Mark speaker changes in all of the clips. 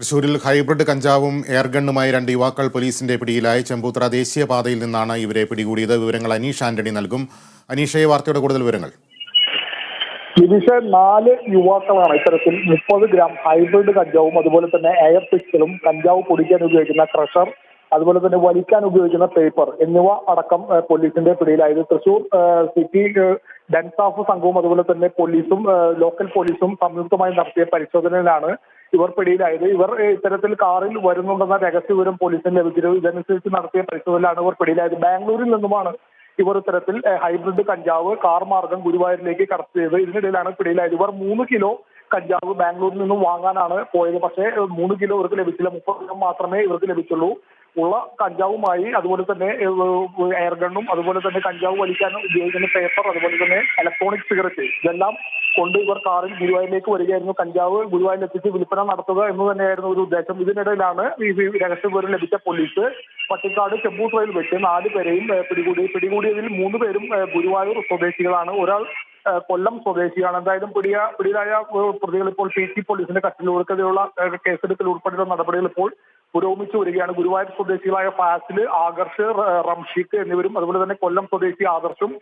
Speaker 1: തൃശൂരിൽ ഹൈബ്രിഡ് കഞ്ചാവും എയർഗണ്ണുമായി രണ്ട് യുവാക്കൾ പോലീസിന്റെ പിടിയിലായി. ചെമ്പൂത്ര ദേശീയപാതയിൽ നിന്നാണ് ഇവരെ പിടികൂടിയത്. വിവരങ്ങൾ അനീഷ് ആന്റണി നൽകും. അനീഷയെ വാർത്തയുടെ കൂടുതൽ വിവരങ്ങൾ.
Speaker 2: ഇതിന് നാല് യുവാക്കളാണ് ഇത്തരത്തിൽ മുപ്പത് ഗ്രാം ഹൈബ്രിഡ് കഞ്ചാവും അതുപോലെ തന്നെ എയർ പിസ്റ്റലും കഞ്ചാവ് പൊടിക്കാൻ ഉപയോഗിക്കുന്ന ക്രഷർ അതുപോലെ തന്നെ വലിക്കാൻ ഉപയോഗിക്കുന്ന പേപ്പർ എന്നിവ അടക്കം പോലീസിന്റെ പിടിയിലായത്. തൃശൂർ സിറ്റി ഡെൻസ് ഓഫ് സംഘവും അതുപോലെ തന്നെ പോലീസും ലോക്കൽ പോലീസും സംയുക്തമായി നടത്തിയ പരിശോധനയിലാണ് ഇവർ പിടിയിലായത്. ഇവർ ഇത്തരത്തിൽ കാറിൽ വരുന്നുണ്ടെന്ന രഹസ്യ വിവരം പോലീസിന് ലഭിച്ചിരുന്നു ഇതനുസരിച്ച് നടത്തിയ പരിശോധനയിലാണ് ഇവർ പിടിയിലായത്. ബാംഗ്ലൂരിൽ നിന്നുമാണ് ഇവർ ഇത്തരത്തിൽ ഹൈബ്രിഡ് കഞ്ചാവ് കാർ മാർഗം ഗുരുവായൂരിലേക്ക് കടത്തി ചെയ്തത്. ഇതിനിടയിലാണ് പിടിയിലായത്. ഇവർ മൂന്ന് കിലോ കഞ്ചാവ് ബാംഗ്ലൂരിൽ നിന്നും വാങ്ങാനാണ് പോയത്. പക്ഷേ മൂന്ന് കിലോ ഇവർക്ക് ലഭിച്ചില്ല. മുപ്പത് ഗ്രാം മാത്രമേ ഇവർക്ക് ലഭിച്ചുള്ളൂ. ഉള്ള കഞ്ചാവുമായി അതുപോലെ തന്നെ എയർ ഗണ്ണും അതുപോലെ തന്നെ കഞ്ചാവ് വലിക്കാൻ ഉപയോഗിക്കുന്ന പേപ്പർ അതുപോലെ തന്നെ ഇലക്ട്രോണിക് സിഗരറ്റ് ഇതെല്ലാം കൊണ്ട് ഇവർ കാറിൽ ഗുരുവായൂരിലേക്ക് വരികയായിരുന്നു. കഞ്ചാവ് ഗുരുവായൂരിൽ എത്തിച്ച് വിൽപ്പന നടത്തുക എന്ന് തന്നെയായിരുന്നു ഒരു ഉദ്ദേശം. ഇതിനിടയിലാണ് ഈ രഹസ്യ വിവരം ലഭിച്ച പോലീസ് പട്ടിക്കാട് ചെമ്പൂത്രയിൽ വെച്ച് നാല് പേരെയും പിടികൂടി പിടികൂടിയതിൽ മൂന്ന് പേരും ഗുരുവായൂർ സ്വദേശികളാണ്. ഒരാൾ കൊല്ലം സ്വദേശിയാണ്. എന്തായാലും പിടിയ പിടിയിലായ പ്രതികൾ ഇപ്പോൾ പി ടി പോലീസിന്റെ കസ്റ്റഡിയിൽ കേസെടുക്കൽ ഉൾപ്പെടെയുള്ള നടപടികൾ ഇപ്പോൾ പുരോഗമിച്ചു വരികയാണ്. ഗുരുവായൂർ സ്വദേശികളായ ഫാസിൽ ആകർഷ് റംഷീഖ് എന്നിവരും അതുപോലെ തന്നെ കൊല്ലം സ്വദേശി ആദർശും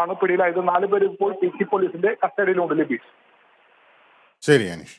Speaker 2: ആണ് പിടിയിലായത്. നാലുപേരും പേര് ഇപ്പോൾ പി സി പോലീസിന്റെ കസ്റ്റഡിയിലുണ്ട് ലഭിച്ചു
Speaker 1: ശരി അനീഷ്.